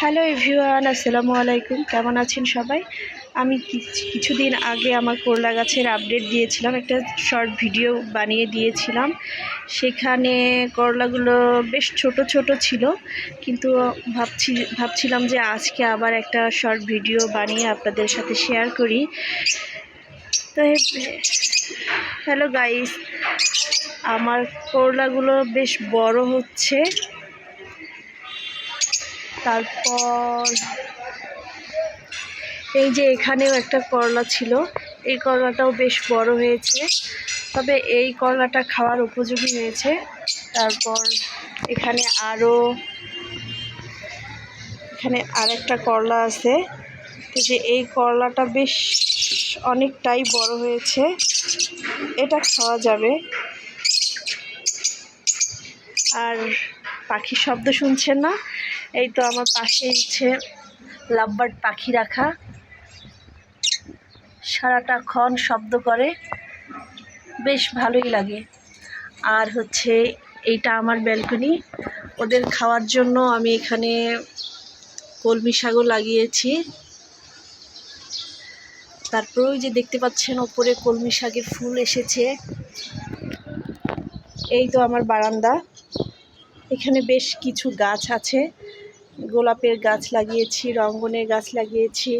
Hello everyone, আসসালামু আলাইকুম। কেমন আছেন সবাই? আমি কিছ- কিছুদিন আগে আমার করলা গাছের আপডেট দিয়েছিলাম, একটা শর্ট ভিডিও বানিয়ে দিয়েছিলাম। সেখানে করলাগুলো বেশ ছোট ছোট ছিল, কিন্তু ভাবছি ভাবছিলাম যে আজকে আবার একটা শর্ট ভিডিও বানিয়ে আপনাদের সাথে শেয়ার করি। তো হ্যালো গাইস, আমার করলাগুলো বেশ বড় হচ্ছে। তারপর এই যে এখানেও একটা করলা ছিল, এই করলাটাও বেশ বড় হয়েছে। তবে এই করলাটা খাওয়ার উপযোগী হয়েছে। তারপর এখানে আরও এখানে আরেকটা করলা আছে। তো যে এই করলাটা বেশ অনেকটাই বড় হয়েছে। এটা খাওয়া যাবে। আর পাখির শব্দ শুনছেন না। এই তো আমার পাশে হচ্ছে লাভবার্ড পাখি রাখা। সারাটা ক্ষণ শব্দ করে। বেশ ভালোই লাগে। আর হচ্ছে এইটা আমার ব্যালকনি ওদের খাওয়ার জন্য আমি এখানে কলমি শাকও লাগিয়েছি। তারপর ওই যে দেখতে পাচ্ছেন ওপরে কলমি শাকের ফুল এসেছে। এই তো আমার বারান্দা। এখানে বেশ কিছু গাছ আছে। গোলাপের গাছ লাগিয়েছি, রঙ্গনের গাছ লাগিয়েছি।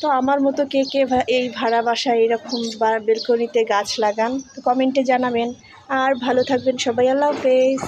তো আমার মতো কে কে এই ভাড়া বাসায় এরকম বেলকনিতে গাছ লাগান তো কমেন্টে জানাবেন। আর ভালো থাকবেন সবাই, আল্লাহ হাফেজ।